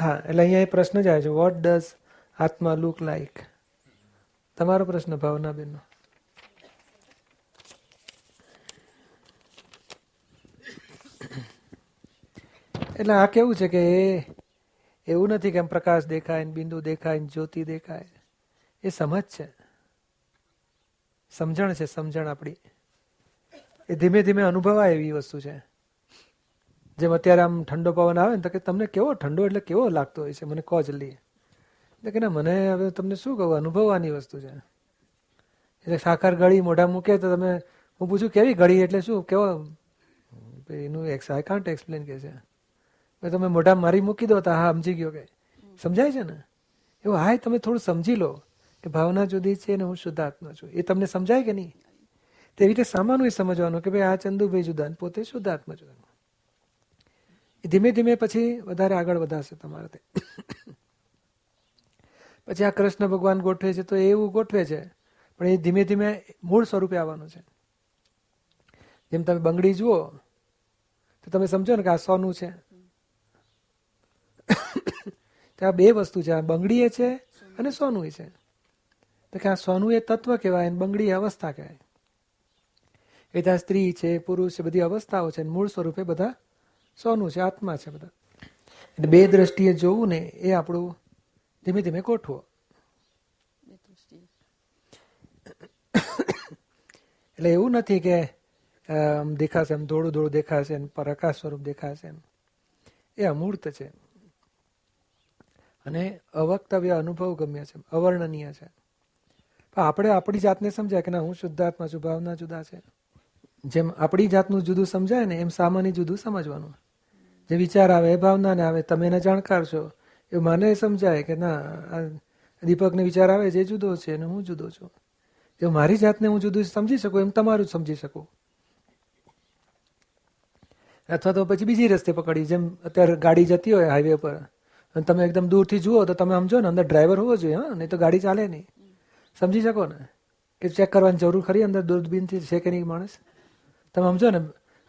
હા, એટલે અહીંયા એ પ્રશ્ન જ આવે છે what does atma look like તમારો પ્રશ્ન, ભાવનાબેનનો. એટલે આ કેવું છે કે એવું નથી કે એમ પ્રકાશ દેખાય ને બિંદુ દેખાય ને જ્યોતિ દેખાય. એ સમજ છે. સમજણ છે, સમજણ આપણી. એ ધીમે ધીમે અનુભવાય એવી વસ્તુ છે. જેમ અત્યારે આમ ઠંડો પવન આવે ને, તો કે તમને કેવો ઠંડો એટલે કેવો લાગતો હોય છે? મને કહો જલ્દી. એટલે કે ના, મને હવે તમને શું કહું, અનુભવવાની વસ્તુ છે. એટલે સાકર ગળી મોઢા મૂકે તો તમે, હું પૂછું કેવી ગળી એટલે શું? કેવો? એનું એક્સ આઈ કાન્ટ એક્સપ્લેન કે છે. ભાઈ, તમે મોઢા મારી મૂકી દો તો હા સમજી ગયો કે. સમજાય છે ને? એવું હા તમે થોડું સમજી લો કે ભાવના જુદી છે ને હું શુદ્ધાત્મા છું. એ તમને સમજાય કે નહીં? તેવી રીતે સામાનું સમજવાનું કે ભાઈ, આ ચંદુભાઈ જુદા પોતે શુદ્ધાત્મા જુદા એ ધીમે ધીમે પછી વધારે આગળ વધારશે તમારે તે. પછી આ કૃષ્ણ ભગવાન ગોઠવે છે તો એવું ગોઠવે છે, પણ એ ધીમે ધીમે મૂળ સ્વરૂપે આવવાનું છે. જેમ તમે બંગડી જુઓ, તો તમે સમજો ને કે આ સોનું છે. આ બે વસ્તુ છે, આ બંગડી એ છે અને સોનું એ છે. તો કે આ સોનું એ તત્વ કહેવાય બંગડી અવસ્થા કહેવાય. એ ત્યાં સ્ત્રી છે, પુરુષ છે, બધી અવસ્થાઓ છે મૂળ સ્વરૂપે બધા સોનું છે, આત્મા છે બધા. એટલે બે દ્રષ્ટિએ જોવું ને એ આપણું ધીમે ધીમે ગોઠવો. એટલે એવું નથી કે આમ દેખાશે એમ ધોળું ધોળું દેખાશે એમ પ્રકાશ સ્વરૂપ દેખાશે એમ. એ અમૂર્ત છે. અને અવક્તવ્ય અનુભવ ગમ્ય છે, અવર્ણનીય છે. પણ આપણે આપણી જાતને સમજાય કે ના, હું શુદ્ધાત્મા છું, ભાવના જુદા છે. જેમ આપણી જાતનું જુદું સમજાય ને, એમ સામાન્ય જુદું સમજવાનું. જે વિચાર આવે, એ ભાવનાને આવે, તમે એના જાણકાર છો. એવું મને સમજાય કે ના, આ દીપકને વિચાર આવે, જે જુદો છે અને હું જુદો છું. જો મારી જાતને હું જુદું સમજી શકું, એમ તમારું સમજી શકું. અથવા તો પછી બીજી રસ્તે પકડી, જેમ અત્યારે ગાડી જતી હોય હાઈવે પર. અને તમે એકદમ દૂરથી જુઓ, તો તમે સમજો ને, અંદર ડ્રાઈવર હોવો જોઈએ, હા, નહીં તો ગાડી ચાલે નહીં. સમજી શકો ને? કે ચેક કરવાની જરૂર ખરી, અંદર દૂરબીનથી છે કે નહીં માણસ? તમે સમજો ને?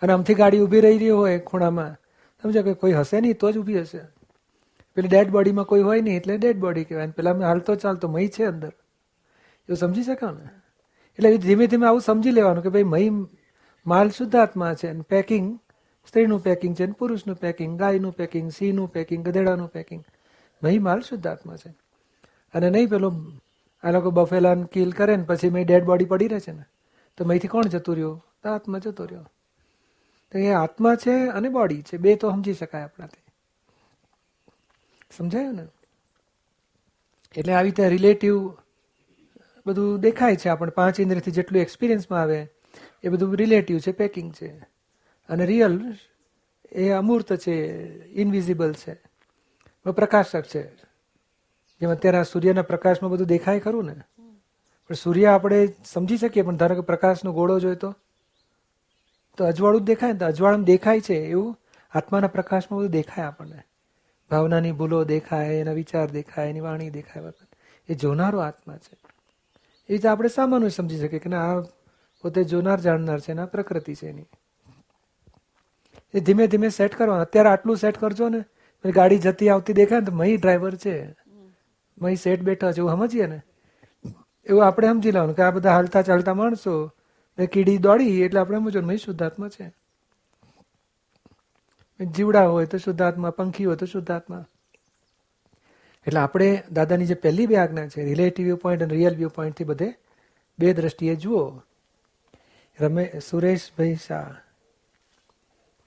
અને આમથી ગાડી ઊભી રહી રહી હોય ખૂણામાં સમજો કે કોઈ હશે નહીં, તો જ ઊભી હશે. પેલી ડેડ બોડીમાં કોઈ હોય નહીં, એટલે ડેડ બોડી કહેવાય. પેલા હાલતો ચાલતો મહી છે અંદર. એવું સમજી શકો ને? એટલે ધીમે ધીમે આવું સમજી લેવાનું કે ભાઈ મહી માલ શુદ્ધાત્મા છે અને પેકિંગ સ્ત્રીનું પેકિંગ છે અને પુરુષનું પેકિંગ ગાયનું પેકિંગ સિંહનું પેકિંગ ગધેડાનું પેકિંગ મહી માલ શુદ્ધાત્મા છે. અને નહીં પેલો આ લોકો બફેલાન કિલ કરે ને પછી મેં ડેડ બોડી પડી રહે છે ને? તો મહીથી કોણ જતું રહ્યો? તો આત્મા જતો રહ્યો. તો એ આત્મા છે અને બોડી છે. બે તો સમજી શકાય આપણાથી. સમજાયું ને? એટલે આવી રીતે રિલેટિવ બધું દેખાય છે. આપણે પાંચ ઇન્દ્રિયથી જેટલું એક્સપિરિયન્સમાં આવે, એ બધું રિલેટિવ છે પેકિંગ છે. અને રિયલ એ અમૂર્ત છે ઇનવિઝિબલ છે. પ્રકાશક છે. જેમ અત્યારે સૂર્યના પ્રકાશમાં બધું દેખાય ખરું ને? પણ સૂર્ય આપણે સમજી શકીએ, પણ ધારો કે પ્રકાશનો ગોળો જોઈએ તો તો અજવાળું દેખાય ને? તો અજવાળું દેખાય છે એવું? આત્માના પ્રકાશમાં બધું દેખાય આપણને. ભાવનાની ભૂલો દેખાય, એના વિચાર દેખાય, એની વાણી દેખાય એ જોનારો આત્મા છે. એ રીતે આપણે સામાન્ય સમજી શકીએ કે ના, આ પોતે જોનાર, જાણનાર છે એના પ્રકૃતિ છે એની. એ ધીમે ધીમે સેટ કરવાનું. અત્યારે આટલું સેટ કરજો ને ગાડી જતી આવતી દેખાય ને, તો મહી ડ્રાઈવર છે. મહી સેટ બેઠા છે, એવું સમજીએ ને? એવું આપણે સમજી લેવાનું કે આ બધા હાલતા ચાલતા માણસો ને કીડી દોડી એટલે આપણે સમજો મહી, શુદ્ધાત્મા છે. જીવડા હોય તો શુદ્ધાત્મા, પંખી હોય તો શુદ્ધાત્મા. એટલે આપણે દાદાની જે પહેલી બે આજ્ઞા છે રિલેટિવ વ્યૂ પોઈન્ટ અને રિયલ વ્યૂ પોઈન્ટથી બધે બે દ્રષ્ટિએ જુઓ. રમે, સુરેશભાઈ શાહ.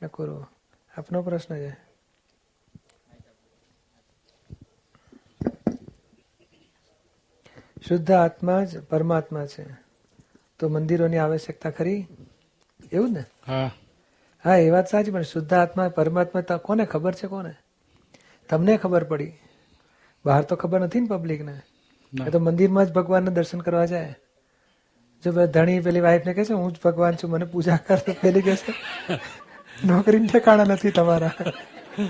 નકોરો આપનો પ્રશ્ન છે. શુદ્ધ આત્મા જ પરમાત્મા છે. તો મંદિરોની આવશ્યકતા ખરી? એવું ને? હા. હા એ વાત સાચી પણ શુદ્ધ આત્મા પરમાત્મા તો કોને ખબર છે કોને? તમને ખબર પડી. બહાર તો ખબર નથી ને પબ્લિકને એ તો મંદિરમાં જ ભગવાનના દર્શન કરવા જાય. જો ધણી પેલી વાઈફને કહેશે હું જ ભગવાન છું મને પૂજા કર પેલી કહે છે નોકરી ઠેકાણા નથી તમારા.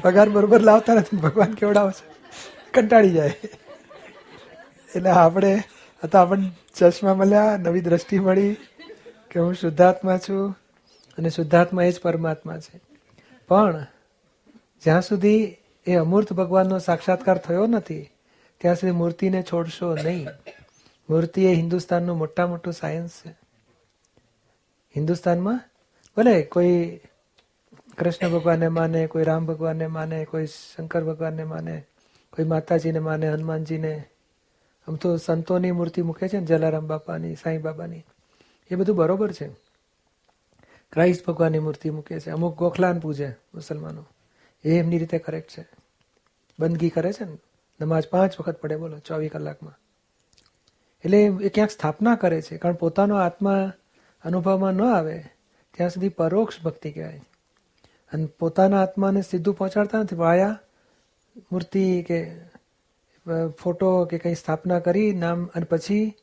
પગાર બરોબર લાવતા નથી ભગવાન કેવડાવશે? છે કંટાળી જાય. એટલે આપણે તો આપણને ચશ્મા મળ્યા, નવી દ્રષ્ટિ મળી કે હું શુદ્ધાત્મા છું અને શુદ્ધાત્મા એ જ પરમાત્મા છે. પણ જ્યાં સુધી એ અમૂર્ત ભગવાનનો સાક્ષાત્કાર થયો નથી, ત્યાં સુધી મૂર્તિને છોડશો નહીં. મૂર્તિ એ હિન્દુસ્તાનનું મોટા મોટું સાયન્સ છે. હિન્દુસ્તાનમાં ભલે કોઈ કૃષ્ણ ભગવાનને માને, કોઈ રામ ભગવાનને માને, કોઈ શંકર ભગવાનને માને, કોઈ માતાજીને માને, હનુમાનજીને આમ તો સંતોની મૂર્તિ મૂકે છે ને, જલારામ બાપાની, સાંઈ બાબાની. એ બધું બરોબર છે. ક્રાઇસ્ટ ભગવાનની મૂર્તિ મૂકે છે. અમુક ગોખલાન પૂજે મુસલમાનો. એ એમની રીતે કરેક્ટ છે. બંદગી કરે છે ને નમાજ પાંચ વખત પડે, બોલો, ચોવીસ કલાકમાં. એટલે એ ક્યાંક સ્થાપના કરે છે, કારણ પોતાનો આત્મા અનુભવમાં ન આવે, ત્યાં સુધી પરોક્ષ ભક્તિ કહેવાય. અને પોતાના આત્માને સીધું પહોંચાડતા નથી. વાયા મૂર્તિ કે ફોટો કે કંઈ સ્થાપના કરી નામ અને પછી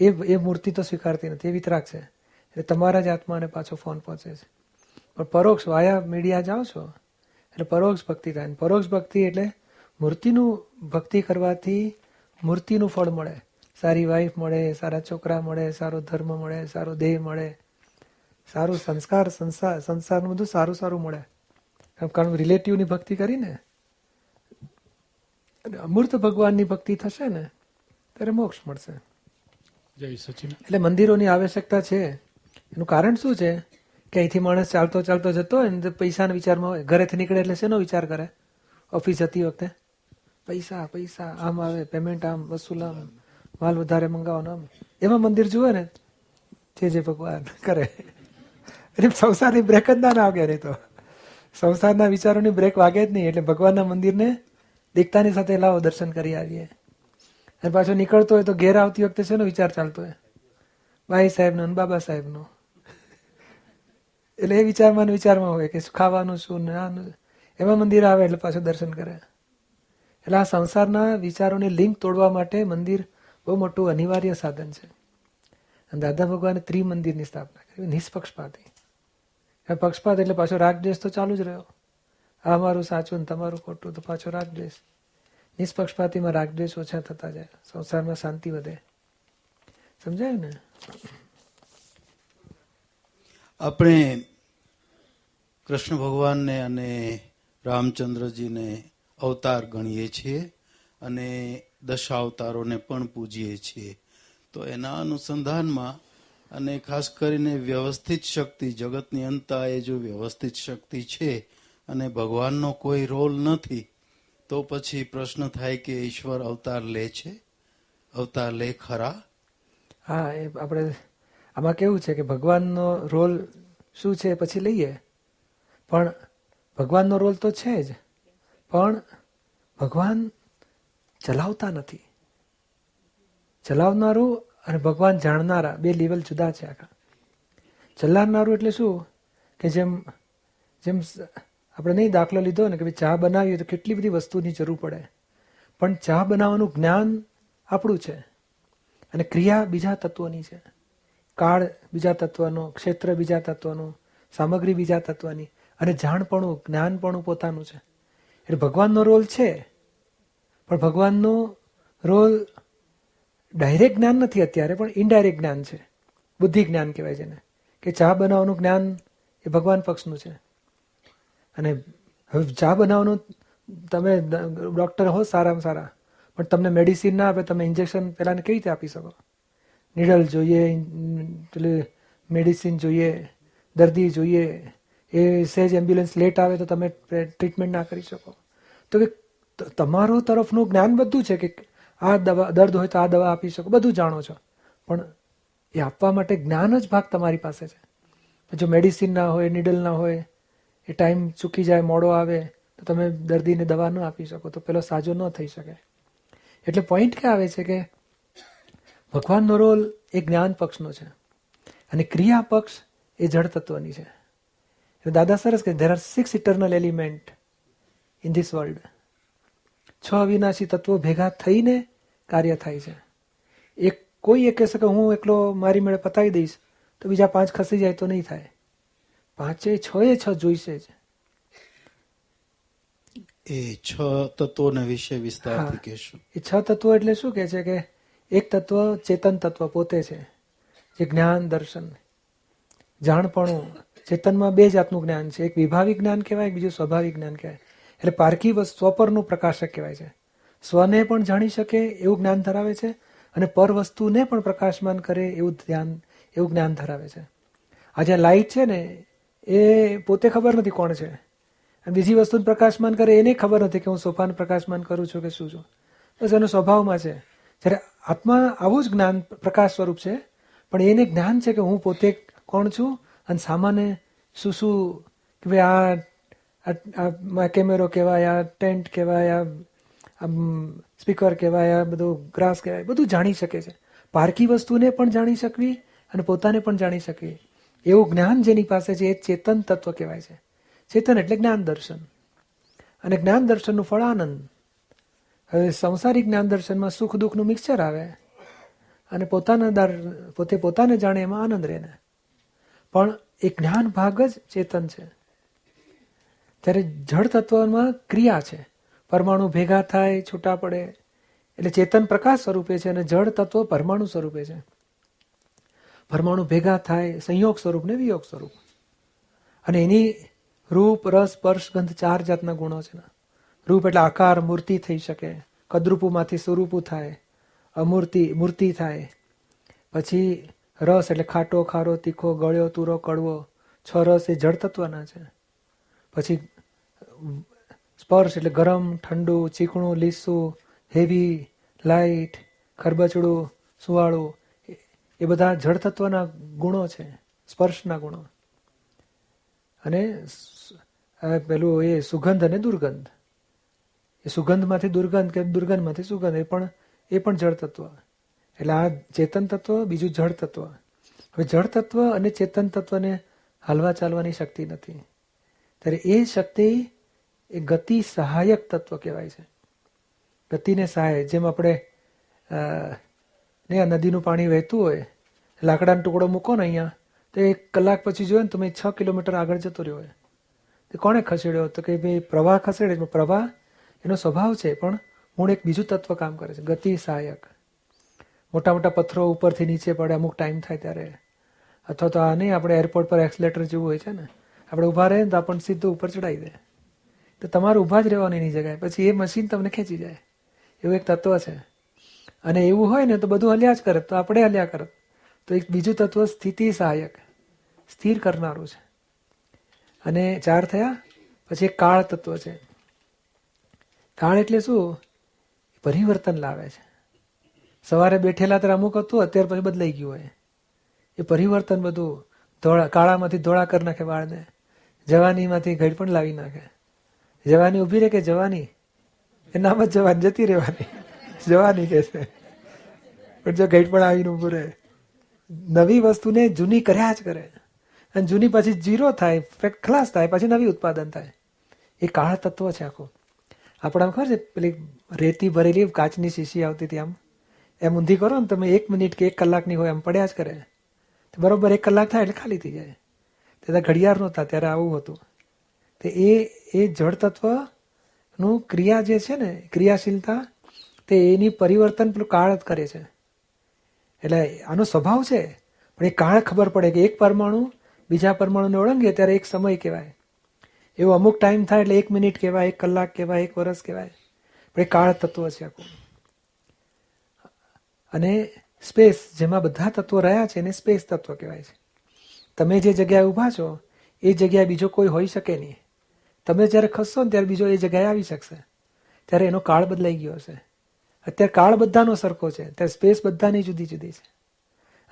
એ એ મૂર્તિ તો સ્વીકારતી નથી, એ વિતરાક છે. એટલે તમારા જ આત્માને પાછો ફોન પહોંચે છે. પણ પરોક્ષ વાયા મીડિયા જાઓ છો, એટલે પરોક્ષ ભક્તિ થાય. પરોક્ષ ભક્તિ એટલે મૂર્તિનું ભક્તિ કરવાથી મૂર્તિનું ફળ મળે. સારી વાઈફ મળે, સારા છોકરા મળે, સારો ધર્મ મળે, સારો દેહ મળે. સારું સંસ્કાર સંસાર સંસારનું બધું સારું સારું મળે. કારણ રિલેટિવની ભક્તિ કરીને અને અમૂર્ત ભગવાનની ભક્તિ થશે ને ત્યારે મોક્ષ મળશે. જય સચિન. એટલે મંદિરોની આવશ્યકતા છે. એનું કારણ શું છે? કે અહીંથી માણસ ચાલતો ચાલતો જતો હોય ને પૈસાના વિચારમાં હોય. ઘરેથી નીકળે એટલે શેનો વિચાર કરે? ઓફિસ જતી વખતે? પૈસા પૈસા આમ આવે પેમેન્ટ આમ વસૂલ આમ માલ વધારે મંગાવવાનો આમ. એમાં મંદિર જુએ ને જે જે ભગવાન કરે. એટલે સંસારની બ્રેક જ ના વાગે નહીં તો. સંસારના વિચારોની બ્રેક વાગે જ નહીં. એટલે ભગવાનના મંદિરને દીકતાની સાથે લાવો, દર્શન કરી આવીએ. અને પાછો નીકળતો હોય તો ઘેર આવતી વખતે શેનો વિચાર ચાલતો હોય? ભાઈ સાહેબનો અને બાબા સાહેબનો. એટલે એ વિચારમાં વિચારમાં હોય કે ખાવાનું, શું નાનું એમાં મંદિર આવે એટલે પાછું દર્શન કરે. એટલે આ સંસારના વિચારોની લિંક તોડવા માટે મંદિર બહુ મોટું અનિવાર્ય સાધન છે. અને દાદા ભગવાને ત્રિમંદિરની સ્થાપના કરી, નિષ્પક્ષપાતી. પક્ષપાત એટલે પાછો રાગદ્વેષ તો ચાલુ જ રહ્યો. આ મારું સાચું ને તમારું ખોટું તો પાછો રાગદ્વેષ નિષ્પક્ષપાતીમાં રાગદ્વેષ ઓછા થતા જાય. સંસારમાં શાંતિ વધે. સમજાયું ને? આપણે કૃષ્ણ ભગવાનને અને રામચંદ્રજીને અવતાર ગણીએ છીએ અને દશાવતારોને પણ પૂજીએ છીએ. તો એના અનુસંધાનમાં અને ખાસ કરીને વ્યવસ્થિત શક્તિ, જગતની અંતા એ જો વ્યવસ્થિત શક્તિ છે અને ભગવાનનો કોઈ રોલ નથી, તો પછી પ્રશ્ન થાય કે ઈશ્વર અવતાર લે છે? અવતાર લે ખરા? હા, એ આપણે આમાં કેવું છે કે ભગવાનનો રોલ શું છે પછી લઈએ. પણ ભગવાનનો રોલ તો છે જ, પણ ભગવાન ચલાવતા નથી. ચલાવનારું અને ભગવાન જાણનારા બે લેવલ જુદા છે આખા. ચલાવનારું એટલે શું? કે જેમ જેમ આપણે નહીં દાખલો લીધો ને કે ચા બનાવીએ તો કેટલી બધી વસ્તુની જરૂર પડે. પણ ચા બનાવવાનું જ્ઞાન આપણું છે. અને ક્રિયા બીજા તત્વોની છે. કાળ બીજા તત્વનો, ક્ષેત્ર બીજા તત્વનું, સામગ્રી બીજા તત્વની અને જાણપણું, જ્ઞાનપણું પોતાનું છે. એટલે ભગવાનનો રોલ છે. પણ ભગવાનનો રોલ ડાયરેક્ટ જ્ઞાન નથી અત્યારે, પણ ઇનડાયરેક્ટ જ્ઞાન છે. બુદ્ધિ જ્ઞાન કહેવાય એને કે ચા બનાવવાનું જ્ઞાન એ ભગવાન પક્ષનું છે. અને હવે ચા બનાવવાનું તમે ડૉક્ટર હો સારામાં સારા, પણ તમને મેડિસિન ના આપે, તમે ઇન્જેક્શન પહેલાંને કેવી રીતે આપી શકો? નીડલ જોઈએ, પેલી મેડિસિન જોઈએ, દર્દી જોઈએ, એ સહેજ એમ્બ્યુલન્સ લેટ આવે તો તમે ટ્રીટમેન્ટ ના કરી શકો. તો કે તમારો તરફનું જ્ઞાન બધું છે કે આ દવા, દર્દ હોય તો આ દવા આપી શકો, બધું જાણો છો. પણ એ આપવા માટે જ્ઞાન જ ભાગ તમારી પાસે છે. જો મેડિસિન ના હોય, નીડલ ના હોય એ ટાઈમ ચૂકી જાય, મોડો આવે, તો તમે દર્દીને દવા ન આપી શકો, તો પેલો સાજો ન થઈ શકે. એટલે પોઈન્ટ કે આવે છે કે ભગવાનનો રોલ એ જ્ઞાન પક્ષનો છે અને ક્રિયા પક્ષ એ જળ તત્વની છે. દાદા સરસ કે there are six eternal element in this world છ અવિનાશી તત્વો ભેગા થઈને કાર્ય થાય છે. એક કોઈ એ કહેશે કે હું એકલો મારી મેળે પતાવી દઈશ, તો બીજા પાંચ ખસી જાય તો નહીં થાય. પાંચે છ એ છ જોઈશે જ. એ છ તત્વોને વિશે વિસ્તારથી હા. કહેશું. એ છ તત્વો એટલે શું કે છે કે એક તત્વ ચેતન તત્વ પોતે છે જે જ્ઞાન દર્શન જાણપણું ચેતનમાં બે જાતનું જ્ઞાન છે. એક વિભાવિક જ્ઞાન કહેવાય બીજું સ્વાભાવિક જ્ઞાન કહેવાય. એટલે પારકી વસ્તુ સ્વપરનું પ્રકાશક કહેવાય છે. સ્વને પણ જાણી શકે એવું જ્ઞાન ધરાવે છે અને પર વસ્તુને પણ પ્રકાશમાન કરે એવું ધ્યાન એવું જ્ઞાન ધરાવે છે. આ જે લાઇટ છે ને એ પોતે ખબર નથી કોણ છે. અને બીજી વસ્તુનું પ્રકાશમાન કરે એને ખબર નથી કે હું સોફાનું પ્રકાશમાન કરું છું કે શું છું. બસ એનો સ્વભાવમાં છે. જ્યારે આત્મા આવું જ જ્ઞાન પ્રકાશ સ્વરૂપ છે, પણ એને જ્ઞાન છે કે હું પોતે કોણ છું અને સામાન્ય શું શું કે ભાઈ આ કેમેરો કહેવાય, આ ટેન્ટ કહેવાય, આ સ્પીકર કહેવાય, આ બધું ગ્રાસ કહેવાય, બધું જાણી શકે છે. પારકી વસ્તુને પણ જાણી શકવી અને પોતાને પણ જાણી શકવી. એવું જ્ઞાન જેની પાસે છે, એ ચેતન તત્વ કહેવાય છે. ચેતન એટલે જ્ઞાન દર્શન. અને જ્ઞાન દર્શનનું ફળ આનંદ. હવે સંસારિક જ્ઞાન દર્શનમાં સુખ દુઃખનું મિક્સર આવે. અને પોતાના પોતે પોતાને જાણે એમાં આનંદ રહે ને. પણ એ જ્ઞાન ભાગ જ ચેતન છે. ત્યારે જળ તત્વમાં ક્રિયા છે. પરમાણુ ભેગા થાય, છૂટા પડે. એટલે ચેતન પ્રકાશ સ્વરૂપે છે અને જળ તત્વ પરમાણુ સ્વરૂપે છે. પરમાણુ ભેગા થાય, સંયોગ સ્વરૂપ ને વિયોગ સ્વરૂપ. અને એની રૂપ, રસ, સ્પર્શ, ગંધ ચાર જાતના ગુણો છે રૂપ એટલે આકાર, મૂર્તિ થઈ શકે, કદરૂપુમાંથી સ્વરૂપું થાય, અમૂર્તિ, મૂર્તિ થાય. પછી રસ એટલે ખાટો, ખારો, તીખો, ગળ્યો, તુરો, કડવો, છ રસ એ જળ તત્વના છે. પછી સ્પર્શ એટલે ગરમ, ઠંડુ, ચીકણું, લીસું, હેવી લાઇટ ખરબચડું, સુવાળું એ- બધા જળ તત્વના ગુણો છે, સ્પર્શના ગુણો. અને પેલું એ સુગંધ અને દુર્ગંધ. એ સુગંધમાંથી દુર્ગંધ કે દુર્ગંધમાંથી સુગંધ, એ પણ એ પણ જળ તત્વ. એટલે આ ચેતન તત્વ, બીજું જળ તત્વ. હવે જળ તત્વ અને ચેતન તત્વને હાલવા ચાલવાની શક્તિ નથી. ત્યારે એ શક્તિ એ ગતિ સહાયક તત્વ કહેવાય છે. ગતિને સહાય, જેમ આપણે ને આ નદીનું પાણી વહેતું હોય, લાકડાનો ટુકડો મૂકો ને અહીંયા, તો એક કલાક પછી જોયો ને તમે છ કિલોમીટર આગળ જતો રહ્યો હોય. તે કોણે ખસેડ્યો? તો કે ભાઈ, પ્રવાહ ખસેડે છે. પ્રવાહ એનો સ્વભાવ છે, પણ મૂળ એક બીજું તત્વ કામ કરે છે, ગતિ સહાયક. મોટા મોટા પથ્થરો ઉપરથી નીચે પડે, અમુક ટાઈમ થાય ત્યારે. અથવા તો આ નહીં આપણે એરપોર્ટ પર એક્સલેટર જેવું હોય છે ને, આપણે ઊભા રહે ને તો આપણને સીધું ઉપર ચડાવી દે. તો તમારે ઊભા જ રહેવાની એની જગ્યાએ. પછી એ મશીન તમને ખેંચી જાય. એવું એક તત્વ છે. અને એવું હોય ને તો બધું હલ્યા જ કરે, તો આપણે હલ્યા કરત તો એક બીજું તત્વ સ્થિતિ સહાયક, સ્થિર કરનારું છે. અને ચાર થયા? પછી એક કાળ તત્વ છે. કાળ એટલે શું? પરિવર્તન લાવે છે. સવારે બેઠેલા ત્યારે અમુક હતું, અત્યારે પછી બદલાઈ ગયું હોય. એ પરિવર્તન બધું ધોળા, કાળામાંથી ધોળા કરી નાખે વાળને. જવાનીમાંથી ઘડ પણ લાવી નાખે. જવાની ઊભી રહે કે જવાની? એ નામ જ જવાની, જતી રહેવાની. જવાની કે છે. પણ જો ગેટ પણ આવીને ઊભું રહે. નવી વસ્તુને જૂની કર્યા જ કરે. અને જૂની પછી જીરો થાય ખલાસ થાય, પછી નવી ઉત્પાદન થાય. એ કાળ તત્વ છે આખું. આપણામાં ખબર છે, પેલી રેતી ભરેલી કાચની શીશી આવતી હતી આમ? એમ ઊંધી કરો ને તમે એક મિનિટ કે એક કલાકની હોય એમ પડ્યા જ કરે. તો બરોબર એક કલાક થાય એટલે ખાલી થઈ જાય. તે ઘડિયાળ નહોતા, ત્યારે આવું હતું. તે એ એ જળ તત્વનું ક્રિયા જે છે ને, ક્રિયાશીલતા તે એની પરિવર્તન પેલું કાળ કરે છે. એટલે આનો સ્વભાવ છે, પણ એ કાળ ખબર પડે કે એક પરમાણુ બીજા પરમાણુને ઓળંગે ત્યારે એક સમય કહેવાય. એવો અમુક ટાઈમ થાય એટલે એક મિનિટ કહેવાય, એક કલાક કહેવાય, એક વર્ષ કહેવાય. પણ એ કાળ તત્વ છે આખું. અને સ્પેસ, જેમાં બધા તત્વો રહ્યા છે એને સ્પેસ તત્વ કહેવાય છે. તમે જે જગ્યાએ ઊભા છો, એ જગ્યાએ બીજો કોઈ હોઈ શકે નહીં. તમે જ્યારે ખસશો ને ત્યારે બીજો એ જગ્યાએ આવી શકશે. ત્યારે એનો કાળ બદલાઈ ગયો હશે. અત્યારે કાળ બધાનો સરખો છે. ત્યારે સ્પેસ બધાની જુદી જુદી છે.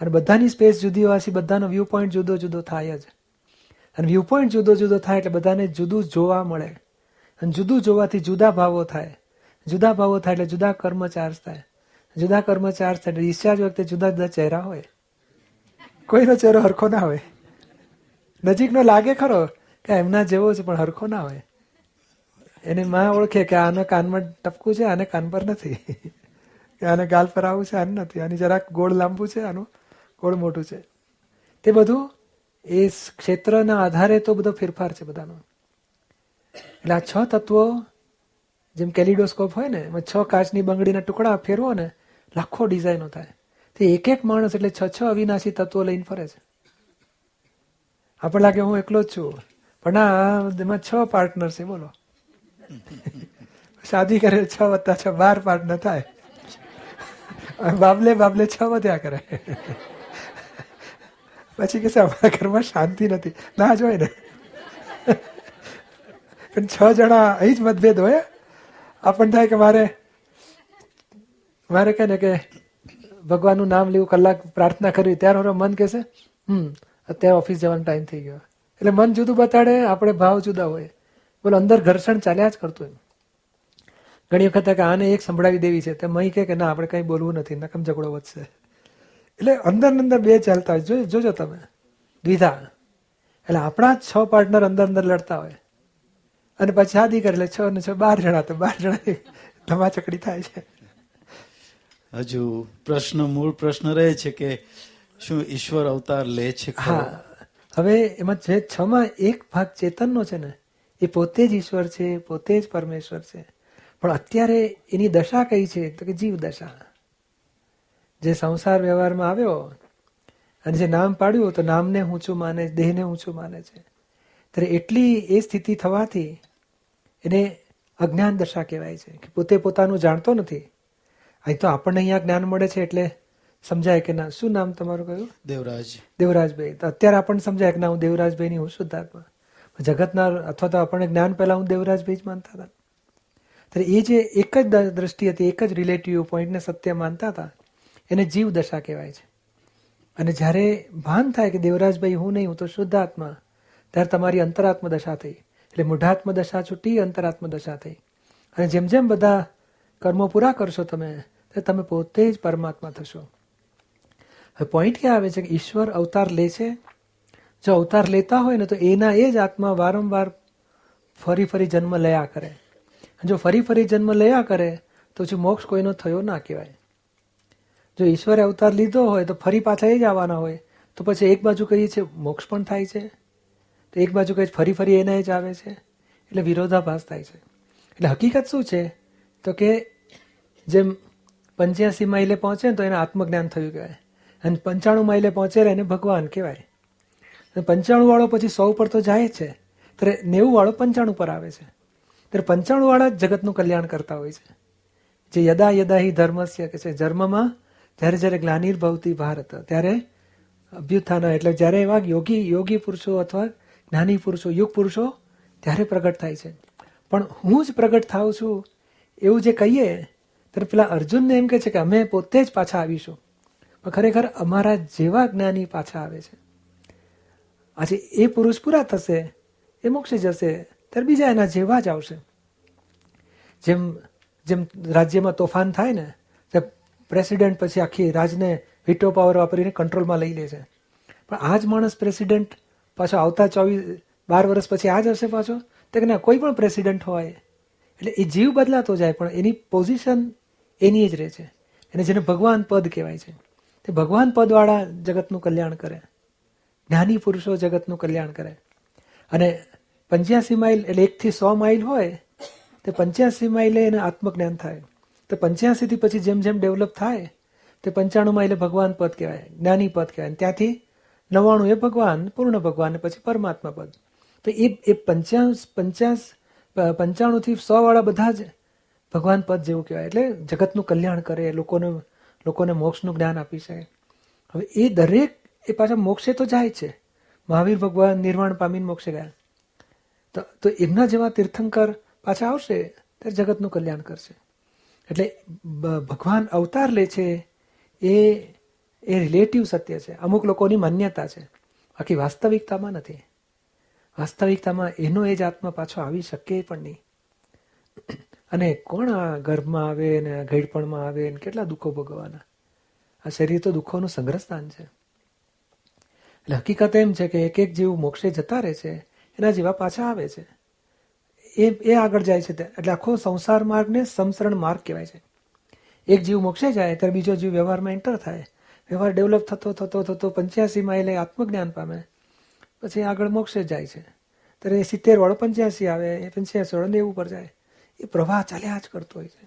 અને બધાની સ્પેસ જુદી હોવાથી બધાનો વ્યૂ પોઈન્ટ જુદો જુદો થાય જ. અને વ્યૂ પોઈન્ટ જુદો જુદો થાય એટલે બધાને જુદું જોવા મળે. અને જુદું જોવાથી જુદા ભાવો થાય. જુદા ભાવો થાય એટલે જુદા કર્મ થાય. જુદા કર્મ થાય એટલે ડિસ્ચાર્જ વખતે જુદા જુદા ચહેરા હોય. કોઈનો ચહેરો હરખો ના હોય. નજીકનો લાગે ખરો કે એમના જેવો છે પણ હરખો ના હોય. એને માં ઓળખે કે આના કાનમાં ટપકું છે, આને કાન પર નથી. કે આને ગાલ પર આવું છે, આને નથી. આની જરાક ગોળ લાંબુ છે, આનું ગોળ મોટું છે. તે બધું એ ક્ષેત્રના આધારે તો બધો ફેરફાર છે બધાનો. એટલે આ છ તત્વો જેમ કેલિડોસ્કોપ હોય ને, એમાં છ કાચની બંગડીના ટુકડા ફેરવો ને, લાખો ડિઝાઇનો થાય. તે એક એક માણસ એટલે છ છ અવિનાશી તત્વો લઈને ફરે છે. આપણે લાગે હું એકલો જ છું. પણ ના એમાં છ પાર્ટનર છે, બોલો. શાદી કરે છ વત્તા છ બાર પાઠ ન થાય બાબલે બાબલે છ વધ્યા કરે પછી કે અમારા ઘરમાં શાંતિ નથી ના જ ને પણ છ જણા અહીં જ મતભેદ હોય આપણને થાય કે મારે મારે કહે ને કે ભગવાનનું નામ લેવું કલાક પ્રાર્થના કરવી, ત્યારે મારું મન કહેશે, હમ, અત્યારે ઓફિસ જવાનો ટાઈમ થઈ ગયો. એટલે મન જુદું બતાડે, આપણે ભાવ જુદા હોય. બોલો અંદર ઘર્ષણ ચાલ્યા જ કરતું એમ. ઘણી વખત કે આને એક સંભળાવી દેવી છે તે મહી કે ના આપણે કંઈ બોલવું નથી નકમ ઝઘડો વધશે. એટલે અંદર અંદર બે ચાલતા હોય જોજો જોજો તમે દ્વિધા એટલે આપણા જ છ પાર્ટનર અંદર અંદર લડતા હોય. અને પછી શાદી કરે એટલે છ ને છ બાર જણા તો બાર જણા ધમાચકડી થાય છે. હજુ પ્રશ્ન મૂળ પ્રશ્ન રહે છે કે શું ઈશ્વર અવતાર લે છે હા. હવે એમાં જે છ માં એક ભાગ ચેતનનો છે ને એ પોતે જ ઈશ્વર છે પોતે જ પરમેશ્વર છે. પણ અત્યારે એની દશા કઈ છે? તો કે જીવ દશા. જે સંસાર વ્યવહારમાં આવ્યો અને જે નામ પાડ્યું તો નામને ઊંચું માને દેહને ઊંચું માને છે. ત્યારે એટલી એ સ્થિતિ થવાથી એને અજ્ઞાન દશા કહેવાય છે. કે પોતે પોતાનું જાણતો નથી. અહીં તો આપણને અહીંયા જ્ઞાન મળે છે એટલે સમજાય કે ના. શું નામ તમારું કહ્યું? દેવરાજ. દેવરાજભાઈ. તો અત્યારે આપણને સમજાય કે ના હું દેવરાજભાઈની હું શુદ્ધાત્મા. જગતના અથવા તો આપણને જ્ઞાન પહેલાં હું દેવરાજભાઈ જ માનતા હતા. ત્યારે એ જે એક જ દ્રષ્ટિ હતી, એક જ રિલેટિવ પોઈન્ટને સત્ય માનતા હતા, એને જીવ દશા કહેવાય છે. અને જ્યારે ભાન થાય કે દેવરાજભાઈ હું નહીં, હું તો શુદ્ધાત્મા, ત્યારે તમારી અંતરાત્મ દશા થઈ. એટલે મૂઢાત્મ દશા છૂટી અંતરાત્મ દશા થઈ. અને જેમ જેમ બધા કર્મો પૂરા કરશો તમે ત્યારે તમે પોતે જ પરમાત્મા થશો. હવે પોઈન્ટ ક્યાં આવે છે કે ઈશ્વર અવતાર લે છે? જો અવતાર લેતા હોય ને તો એના એ જ આત્મા વારંવાર ફરી ફરી જન્મ લયા કરે. જો ફરી ફરી જન્મ લયા કરે, તો પછી મોક્ષ કોઈનો થયો ના કહેવાય. જો ઈશ્વરે અવતાર લીધો હોય, તો ફરી પાછા એ જ આવવાના હોય, તો પછી એક બાજુ કહીએ છીએ, મોક્ષ પણ થાય છે. તો એક બાજુ કહીએ ફરી ફરી એના જ આવે છે. એટલે વિરોધાભાસ થાય છે. એટલે હકીકત શું છે? તો કે જેમ પંચ્યાસી માઇલે પહોંચે ને તો એને આત્મજ્ઞાન થયું કહેવાય. અને પંચાણું માઇલે પહોંચેલા એને ભગવાન કહેવાય. અને પંચાણું વાળો પછી સો ઉપર તો જાય છે. ત્યારે નેવું વાળો પંચાણું પર આવે છે. ત્યારે પંચાણું વાળા જ જગતનું કલ્યાણ કરતા હોય છે. જે યદા યદા હિ ધર્મસ્ય કે છે ધર્મમાં જ્યારે જ્યારે ગ્લાનિર્ભવતી ભારત, ત્યારે અભ્યુત્થાન એટલે જ્યારે એવા યોગી યોગી પુરુષો અથવા જ્ઞાની પુરુષો, યુગ પુરુષો, ત્યારે પ્રગટ થાય છે. પણ હું જ પ્રગટ થાઉં છું એવું જે કહીએ, ત્યારે પેલા અર્જુનને એમ કહે છે કે અમે પોતે જ પાછા આવીશું. પણ ખરેખર અમારા જેવા જ્ઞાની પાછા આવે છે. આજે એ પુરુષ પૂરા થશે, એ મોક્ષે જશે, ત્યારે બીજા એના જેવા જ આવશે. જેમ જેમ રાજ્યમાં તોફાન થાય ને, તે પ્રેસિડેન્ટ પછી આખી રાજને વીટો પાવર વાપરીને કંટ્રોલમાં લઈ લે છે. પણ આ જ માણસ પ્રેસિડેન્ટ પાછો આવતા ચોવીસ, બાર વર્ષ પછી આ જ હશે પાછો. તે ના કોઈ પણ પ્રેસિડેન્ટ હોય, એટલે એ જીવ બદલાતો જાય, પણ એની પોઝિશન એની જ રહે છે. એને જેને ભગવાન પદ કહેવાય છે. તે ભગવાન પદવાળા જગતનું કલ્યાણ કરે. જ્ઞાની પુરુષો જગતનું કલ્યાણ કરે. અને પંચ્યાસી માઇલ એટલે એકથી સો માઇલ હોય, તે પંચ્યાસી માઇલે એને આત્મજ્ઞાન થાય. તો પંચ્યાસીથી પછી જેમ જેમ ડેવલપ થાય, તે પંચાણું માઇલે ભગવાન પદ કહેવાય, જ્ઞાની પદ કહેવાય. ત્યાંથી નવ્વાણું એ ભગવાન, પૂર્ણ ભગવાન પછી પરમાત્મા પદ. તો એ એ પંચ્યાસ પંચ્યાસ પંચાણુંથી સો વાળા બધા જ ભગવાન પદ જેવું કહેવાય. એટલે જગતનું કલ્યાણ કરે, લોકોને લોકોને મોક્ષનું જ્ઞાન આપી શકે. હવે એ દરેક એ પાછા મોક્ષે તો જાય છે. મહાવીર ભગવાન નિર્વાણ પામીને મોક્ષે ગયા. તો તો એમના જેવા તીર્થંકર પાછા આવશે, ત્યારે જગતનું કલ્યાણ કરશે. એટલે ભગવાન અવતાર લે છે, એ એ રિલેટિવ સત્ય છે. અમુક લોકોની માન્યતા છે. બાકી વાસ્તવિકતામાં નથી. વાસ્તવિકતામાં એનો એ જ આત્મા પાછો આવી શકે પણ નહીં. અને કોણ આ ગર્ભમાં આવે ને ઘડપણમાં આવે ને કેટલા દુઃખો ભોગવવાના? આ શરીર તો દુઃખોનું સંગ્રહસ્થાન છે. એટલે હકીકત એમ છે કે એક એક જીવ મોક્ષે જતા રહે છે, એના જેવા પાછા આવે છે. એ એ આગળ જાય છે એટલે આખો સંસાર માર્ગને સમસરણ માર્ગ કહેવાય છે. એક જીવ મોક્ષે જાય, ત્યારે બીજો જીવ વ્યવહારમાં એન્ટર થાય. વ્યવહાર ડેવલપ થતો થતો થતો પંચ્યાસીમાં એટલે આત્મજ્ઞાન પામે. પછી આગળ મોક્ષે જાય છે. ત્યારે એ સિત્તેર વાળો પંચ્યાસી આવે, એ પંચ્યાસી વાળો નેવું પર જાય. એ પ્રવાહ ચાલ્યા જ કરતો હોય છે.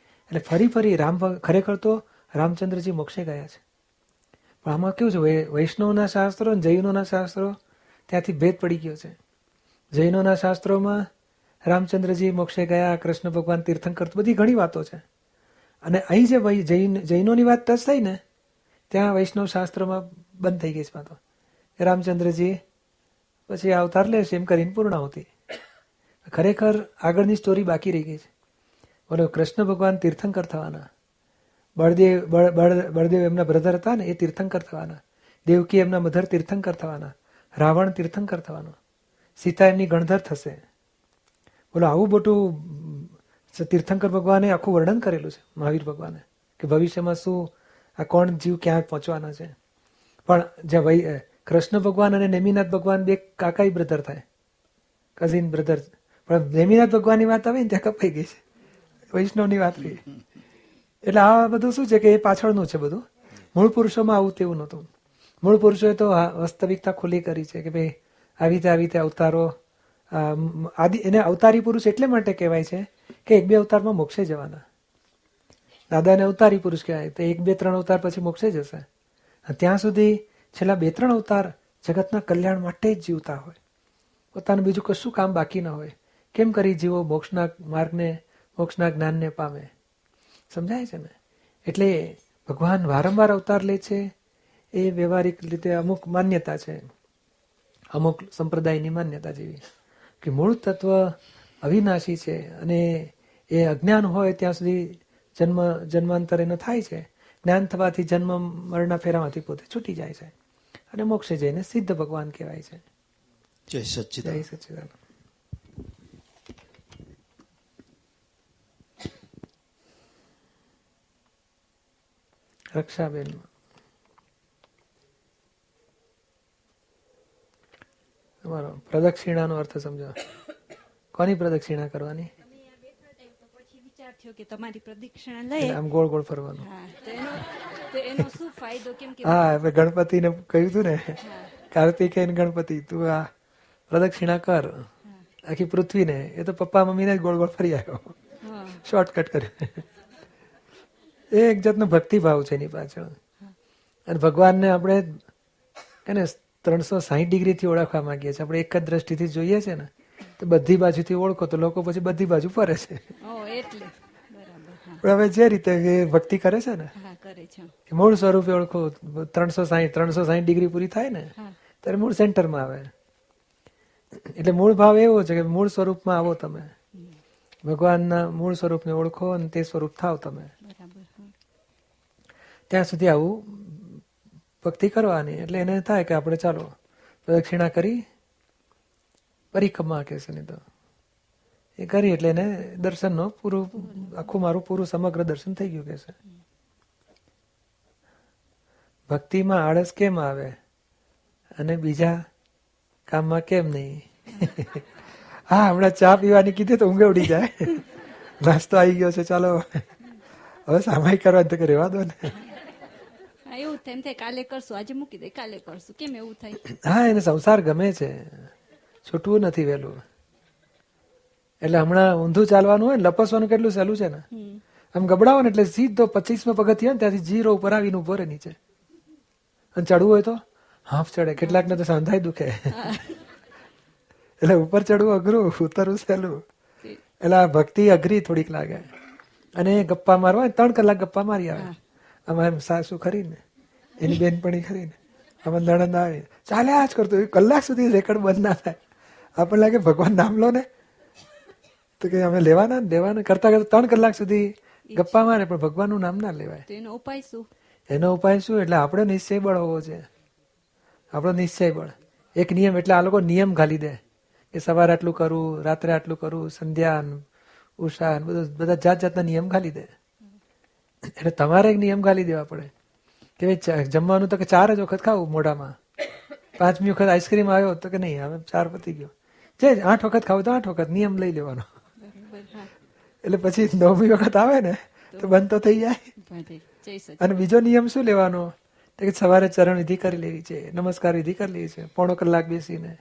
એટલે ફરી ફરી રામ, ખરેખર તો રામચંદ્રજી મોક્ષે ગયા છે. આમાં કેવું છે વૈષ્ણવના શાસ્ત્રો અને જૈનોના શાસ્ત્રો ત્યાંથી ભેદ પડી ગયો છે. જૈનોના શાસ્ત્રોમાં રામચંદ્રજી મોક્ષે ગયા, કૃષ્ણ ભગવાન તીર્થંકર બધી ઘણી વાતો છે. અને અહીં જે જૈન, જૈનોની વાત ટચ થઈ ને, ત્યાં વૈષ્ણવ શાસ્ત્રોમાં બંધ થઈ ગઈ છે વાતો. રામચંદ્રજી પછી અવતાર લેશે એમ કરીને પૂર્ણાહુતિ. ખરેખર આગળની સ્ટોરી બાકી રહી ગઈ છે. બોલો, કૃષ્ણ ભગવાન તીર્થંકર થવાના. બળદેવ, બળ- બળ- બળદેવ એમના બ્રધર હતા ને, એ તીર્થંકર થવાના. દેવકી એમના મધર તીર્થંકર થવાના. રાવણ તીર્થંકર થવાનો. સીતા એમની ગણધર થશે. બોલો, આવું મોટું તીર્થંકર ભગવાને આખું વર્ણન કરેલું છે, મહાવીર ભગવાને, કે ભવિષ્યમાં શું, આ કોણ જીવ ક્યાં પહોંચવાના છે. પણ જ્યાં વૈ કૃષ્ણ ભગવાન અને નેમિનાથ ભગવાન બે કાકાઈ બ્રધર થાય. કઝિન બ્રધર પણ નેમિનાથ ભગવાનની વાત આવે ને, ત્યાં કપાઈ ગઈ છે. વૈષ્ણવની વાત રહી એટલે આ બધું શું છે કે એ પાછળનું છે બધું? મૂળ પુરુષોમાં આવું તેવું નહોતું. મૂળ પુરુષોએ તો વાસ્તવિકતા ખુલ્લી કરી છે કે ભાઈ, આવી રીતે આવી રીતે અવતારો આદિ, એને અવતારી પુરુષ એટલે માટે કહેવાય છે કે એક બે અવતારમાં મોક્ષે જવાના. દાદાને અવતારી પુરુષ કહેવાય, તો એક બે ત્રણ અવતાર પછી મોક્ષે જશે. ત્યાં સુધી છેલ્લા બે ત્રણ અવતાર જગતના કલ્યાણ માટે જ જીવતા હોય. પોતાનું બીજું કશું કામ બાકી ન હોય. કેમ કરી જીવો મોક્ષના માર્ગને, મોક્ષના જ્ઞાનને પામે? સમજાય છે ને? એટલે ભગવાન વારંવાર અવતાર લે છે એ વ્યવહારિક રીતે અમુક માન્યતા છે. અમુક સંપ્રદાયની માન્યતા જેવી કે મૂળ તત્વ અવિનાશી છે અને એ અજ્ઞાન હોય ત્યાં સુધી જન્મ જન્માંતર એનો થાય છે. જ્ઞાન થવાથી જન્મ મરણના ફેરામાંથી પોતે છૂટી જાય છે. અને મોક્ષે જઈને સિદ્ધ ભગવાન કહેવાય છે. જય સચ્ચિદાન જય સચ્ચિદાનંદ. રક્ષાબેન તમારો પ્રદક્ષિણાનો અર્થ સમજો કોની પ્રદક્ષિણા કરવાની? પછી વિચાર થયો કે તમારી પ્રદક્ષિણા એટલે આમ ગોળ ગોળ ફરવાનું. તો એનો શું ફાયદો કેમ કે હા હવે ગણપતિને કહ્યું હતું ને. કાર્તિકે ગણપતિ તું આ પ્રદક્ષિણા કર. આખી પૃથ્વીને. એ તો પપ્પા મમ્મીને જ ગોળ ગોળ ફરી આવ્યો. શોર્ટકટ કર્યું. એ એક જાતનો ભક્તિભાવ છે એની પાછળ. અને ભગવાનને આપણે કે ત્રણસો સાહીઠ ડિગ્રીથી ઓળખવા માંગીએ છીએ. આપણે એક જ દ્રષ્ટિથી જોઈએ છે ને તો બધી બાજુથી ઓળખો તો લોકો પછી બધી બાજુ ફરે છે. પણ હવે જે રીતે ભક્તિ કરે છે ને મૂળ સ્વરૂપે ઓળખો ત્રણસો સાહીઠ ત્રણસો સાહીઠ ડિગ્રી પૂરી થાય ને ત્યારે મૂળ સેન્ટરમાં આવે. એટલે મૂળ ભાવ એવો છે કે મૂળ સ્વરૂપમાં આવો તમે. ભગવાનના મૂળ સ્વરૂપને ઓળખો અને તે સ્વરૂપ થાવ તમે. ત્યાં સુધી આવું ભક્તિ કરવાની. એટલે એને થાય કે આપણે ચાલો, પ્રદક્ષિણા કરી પરિક્રમા કે છે તો. એ કરી એટલે એને દર્શનનો પૂરું, આખું મારું પૂરું સમગ્ર દર્શન થઈ ગયું કે ભક્તિમાં આળસ કેમ આવે? અને બીજા કામમાં કેમ નહીં? હા, હમણાં ચા પીવાની કીધી તો ઊંઘે ઉડી જાય. નાસ્તો આવી ગયો છે, ચાલો. હવે સામાયિક કરવા તો રેવા દો ને. હા એવું એમ થાય કાલે કરશું. આજે મૂકી દે કાલે કરશું. કેમ એવું થાય? હા એને સંસાર ગમે છે. છૂટવું નથી વહેલું. એટલે હમણાં ઊંધું ચાલવાનું હોય લપસવાનું કેટલું સહેલું છે ને? આમ ગબડાવો ને એટલે સીધો પચીસમાં પગથિયા ને ત્યાંથી જીરો ઉપર આવીને ઊભો રહે નીચે. અને ચડવું હોય તો હાફ ચડે. કેટલાકને તો સાંધાય દુખે. એટલે ઉપર ચડવું અઘરું ઉતરવું સહેલું. એટલે આ ભક્તિ અઘરી થોડીક લાગે. અને ગપ્પા મારવા ત્રણ કલાક ગપ્પા મારી આવે. આમાં એમ ખરી ખરીને એની બેનપણી ખરીને આમાં નણંદ આવે. ચાલે આ જ કરતો. કલાક સુધી રેકર્ડ બંધ ના થાય. આપણને લાગે ભગવાન નામ લો ને. તો કે અમે લેવાના ને દેવાના. કરતા કરતા ત્રણ કલાક સુધી ગપ્પા મારે પણ ભગવાનનું નામ ના લેવાય. એનો ઉપાય શું? એનો ઉપાય શું? એટલે આપણો નિશ્ચય બળ હોવો છે. આપણો નિશ્ચય બળ. એક નિયમ એટલે આ લોકો નિયમ ઘાલી દે. કે સવારે આટલું કરવું રાત્રે આટલું કરવું સંધ્યાન ઉષાન ઉષા બધું બધા જાત જાતના નિયમ ઘાલી દે. એટલે તમારે એક નિયમ ગાલી દેવા પડે. કે ભાઈ જમવાનું તો કે ચાર જ વખત ખાવું મોઢામાં. પાંચમી વખત આઈસ્ક્રીમ આવ્યો તો કે નહીં હવે ચાર પતી ગયો. જે આઠ વખત ખાવું તો આઠ વખત નિયમ લઈ લેવાનો. એટલે પછી નવમી વખત આવે ને તો બંધ તો થઈ જાય. અને બીજો નિયમ શું લેવાનો? કે સવારે ચરણ વિધિ કરી લેવી છે નમસ્કાર વિધિ કરી લેવી છે પોણો કલાક બેસીને.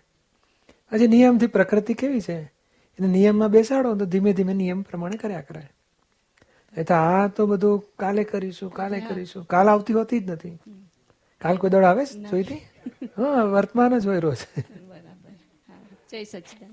હજી નિયમથી પ્રકૃતિ કેવી છે? એને નિયમમાં બેસાડો તો ધીમે ધીમે નિયમ પ્રમાણે કર્યા કરે. એ તો આ તો બધું કાલે કરીશું કાલે કરીશું. કાલ આવતી હોતી જ નથી. કાલ કોઈ દળ આવે જોઈતી? હા વર્તમાન જ હોય રોજ. બરાબર. જય સચિદાન.